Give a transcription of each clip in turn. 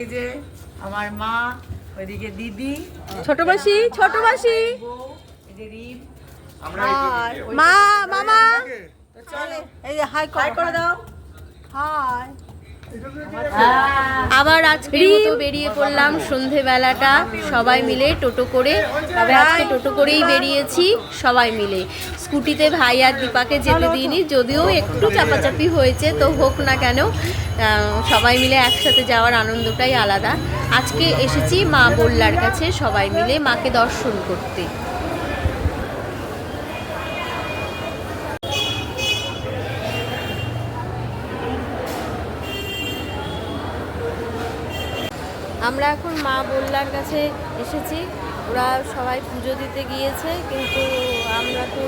এই যে আমার মা ওইদিকে দিদি ছোট মাসি ছোট মাসি। মা মামা। চলে। এই যে হাই হাই করে দাও। হাই হ্যাঁ। আবার আজকের মতো বেরিয়ে পড়লাম সন্ধেবেলাটা। সবাই মিলে টোটো করে, তবে আজকে টোটো করেই বেরিয়েছি সবাই মিলে। স্কুটিতে ভাই আর দীপাকে যেতে দিইনি, যদিও একটু চাপাচাপি হয়েছে, তো হোক না কেন সবাই মিলে একসাথে যাওয়ার আনন্দটাই আলাদা। আজকে এসেছি মা বললার কাছে সবাই মিলে মাকে দর্শন করতে। আমরা এখন মা বল্লার কাছে এসেছি। ওরা সবাই পুজো দিতে গিয়েছে, কিন্তু আমরা তো,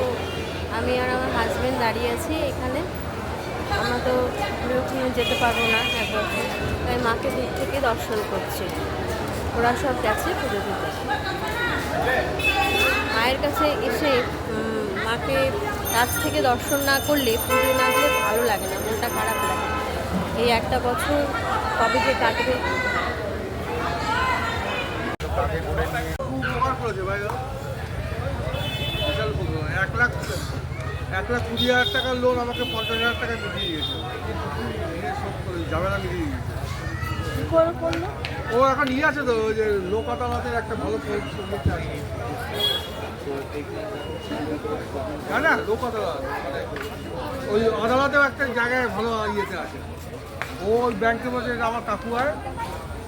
আমি আর আমার হাজব্যান্ড দাঁড়িয়ে আছি এখানে। আমরা তো ওখানে যেতে পারব না একবার। তাই মাকে দূর থেকে দর্শন করছি। ওরা সব গেছে পুজো দিতে। মায়ের কাছে এসে মাকে কাছ থেকে দর্শন না করলে পুজো না দিলে ভালো লাগে না, মনটা খারাপ লাগে। এই একটা বছর কবে যে কাটবে খুব উপকার করেছে ভাই এক লাখ এক লাখ কুড়ি হাজার টাকার লোন আমাকে পঞ্চাশ হাজার টাকা মিটিয়ে দিয়েছে ঝামেলা মিটিয়ে দিয়েছে ও এখন ইয়ে আছে তো ওই যে লোক আদালতের একটা ভালো পরিশ্রম আছে না না লোক আদালত ওই আদালতেও একটা জায়গায় ভালো ইয়েতে আছে ও ওই ব্যাংকে বসে আমার কাকু হয়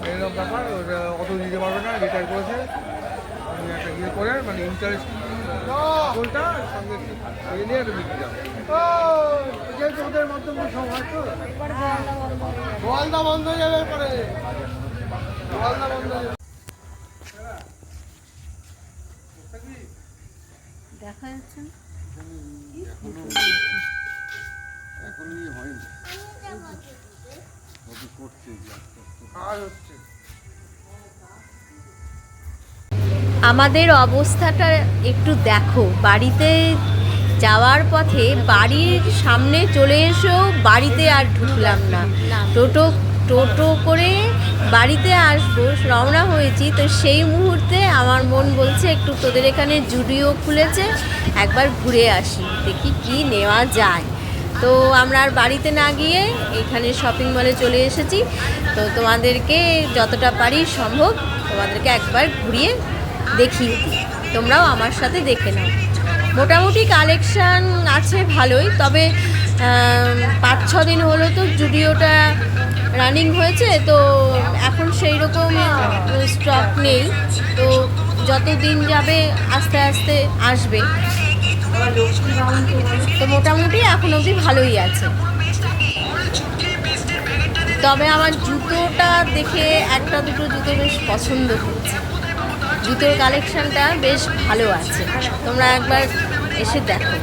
এরকম ব্যাপার ওটা অত দিতে পারবে না রিটায়ার করেছে আমি একটা ইয়ে করে মানে ইন্টারেস্ট ওইটা সঙ্গে ইয়ে নিয়ে একটা বিক্রি যাবে যেহেতু ওদের মাধ্যমে সব হয় তো গোয়ালদা বন্ধ হয়ে যাবে পরে গোয়ালদা বন্ধ হয়ে যাবে দেখা যাচ্ছে ইয়ে হয়নি আমাদের অবস্থাটা একটু দেখো। বাড়িতে যাওয়ার পথে বাড়ির সামনে চলে এসেও বাড়িতে আর ঢুকলাম না। টোটো টোটো করে বাড়িতে আসব, রওনা হয়েছি। তো সেই মুহূর্তে আমার মন বলছে, একটু তোদের এখানে জুডিও খুলেছে, একবার ঘুরে আসি। দেখি কি নেওয়া যায়। তো আমরা আর বাড়িতে না গিয়ে এখানে শপিং মলে চলে এসেছি। তো তোমাদেরকে যতটা পারি সম্ভব তোমাদেরকে একবার ঘুরিয়ে দেখি তোমরাও আমার সাথে দেখে নাও। মোটামুটি কালেকশান আছে ভালোই, তবে পাঁচ, ছ দিন হলো তো জুডিওটা রানিং হয়েছে, তো এখন সেই রকম স্টক নেই। তো যত দিন যাবে আস্তে আস্তে আসবে। তো মোটামুটি এখন অবধি ভালোই আছে। তবে আমার জুতোটা দেখে একটা দুটো জুতো বেশ পছন্দ হচ্ছে জুতোর কালেকশানটা বেশ ভালো আছে। তোমরা একবার এসে দেখো।